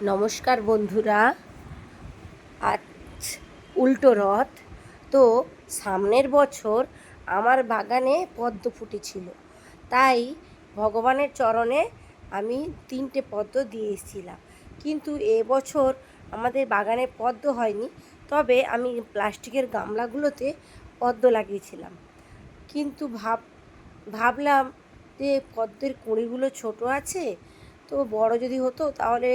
নমস্কার বন্ধুরা, আজ উল্টো রথ। তো সামনের বছর আমার বাগানে পদ্ম ফুটেছিল, তাই ভগবানের চরণে আমি তিনটে পদ্ম দিয়ে এসেছিলাম। কিন্তু এবছর আমাদের বাগানে পদ্ম হয়নি, তবে আমি প্লাস্টিকের গামলাগুলোতে পদ্ম লাগিয়েছিলাম। কিন্তু ভাব, ভাবলাম যে পদ্মের কুঁড়িগুলো ছোট আছে, তো বড় যদি হতো তাহলে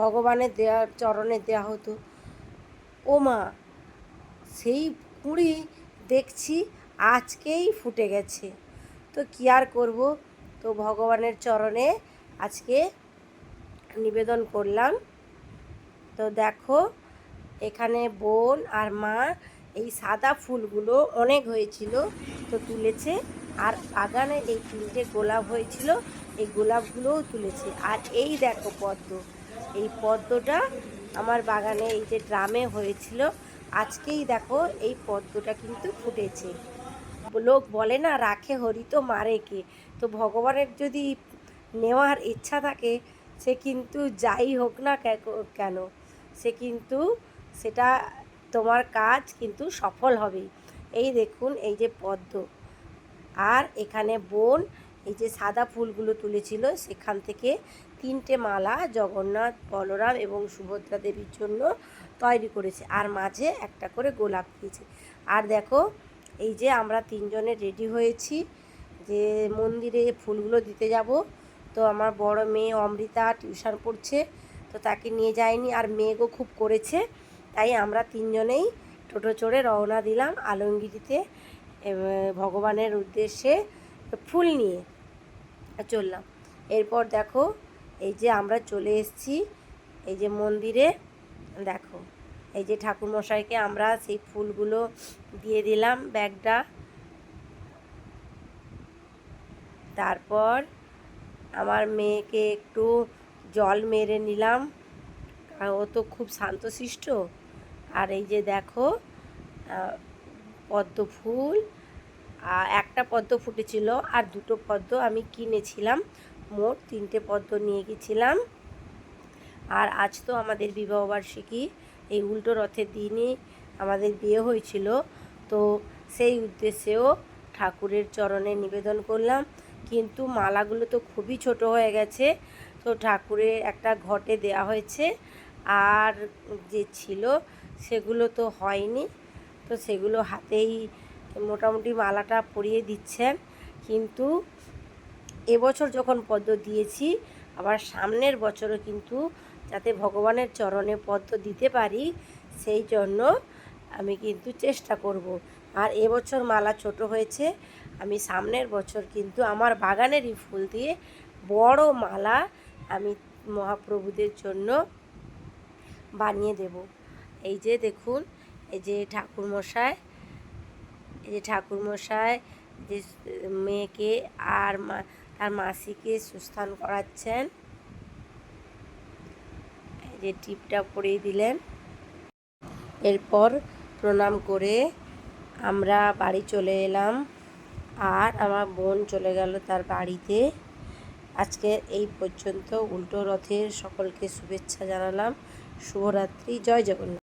ভগবানের দেওয়ার চরণে দেওয়া হতো। ও মা, সেই কুঁড়ি দেখছি আজকেই ফুটে গেছে। তো কী আর করব? তো ভগবানের চরণে আজকে নিবেদন করলাম। তো দেখো, এখানে বোন আর মা, এই সাদা ফুলগুলো অনেক হয়েছিল, তো তুলেছে। আর বাগানে এই তিনটে গোলাপ হয়েছিল, এই গোলাপগুলোও তুলেছে। আর এই দেখো পদ্ম। এই পদ্মটা আমার বাগানে এই যে ড্রামে হয়েছিল, আজকেই দেখো এই পদ্মটা কিন্তু ফুটেছে। লোক বলে না, রাখে হরি তো মারে কে? তো ভগবানের যদি নেওয়ার ইচ্ছা থাকে, সে কিন্তু যাই হোক না কেন, সে কিন্তু সেটা তোমার কাজ কিন্তু সফল হবেই। এই দেখুন এই যে পদ্ম। আর এখানে বোন এই যে সাদা ফুলগুলো তুলেছিল, সেখান থেকে তিনটে মালা জগন্নাথ, বলরাম এবং সুভদ্রা দেবীর জন্য তৈরি করেছে। আর মাঝে একটা করে গোলাপ দিয়েছে। আর দেখো, এই যে আমরা তিনজনে রেডি হয়েছি যে মন্দিরে ফুলগুলো দিতে যাব। তো আমার বড় মেয়ে অমৃতা টিউশন পড়ছে, তো তাকে নিয়ে যায়নি আর মেঘও খুব করেছে, তাই আমরা তিনজনেই টোটো চড়ে রওনা দিলাম আলমগিরিতে ভগবানের উদ্দেশ্যে। ফুল নিয়ে চললাম। এরপর দেখো, এই যে আমরা চলে এসেছি, এই যে মন্দিরে, দেখো, এই যে ঠাকুরমশাইকে আমরা সেই ফুলগুলো দিয়ে দিলাম ব্যাগটা। তারপর আমার মেয়েকে একটু জল মেরে নিলাম ও তো খুব শান্তশিষ্ট। আর এই যে দেখো পদ্ম ফুল একটা পদ্ম ফুটেছিল আর দুটো পদ্ম আমি কিনেছিলাম। মোট তিনটে পদ্ম নিয়ে গেছিলাম। আর আজ তো আমাদের বিবাহবার্ষিকী এই উল্টো রথের দিনই আমাদের বিয়ে হয়েছিল। তো সেই উদ্দেশ্যেও ঠাকুরের চরণে নিবেদন করলাম। কিন্তু মালাগুলো তো খুবই ছোট হয়ে গেছে। তো ঠাকুরের একটা ঘটে দেয়া হয়েছে। আর যে ছিল সেগুলো তো হয়নি। তো সেগুলো হাতেই মোটামুটি মালাটা পরিয়ে দিচ্ছেন। কিন্তু এবছর যখন পদ্ম দিয়েছি, আবার সামনের বছরও কিন্তু যাতে ভগবানের চরণে পদ্ম দিতে পারি, সেই জন্য আমি কিন্তু চেষ্টা করব। আর এবছর মালা ছোট হয়েছে, আমি সামনের বছর কিন্তু আমার বাগানেরই ফুল দিয়ে বড় মালা আমি মহাপ্রভুদের জন্য বানিয়ে দেব। এই যে দেখুন, এই যে ঠাকুরমশাই এই যে ঠাকুরমশাই, যে মেয়েকে আর মা, তার মাসিকে সুস্থান করাচ্ছেন। যে টিপটা পরিয়ে দিলেন। এরপর প্রণাম করে আমরা বাড়ি চলে এলাম। আর আমার বোন চলে গেল তার বাড়িতে। আজকে এই পর্যন্ত। উল্টো রথের সকলকে শুভেচ্ছা জানালাম। শুভরাত্রি। জয় জগন্নাথ।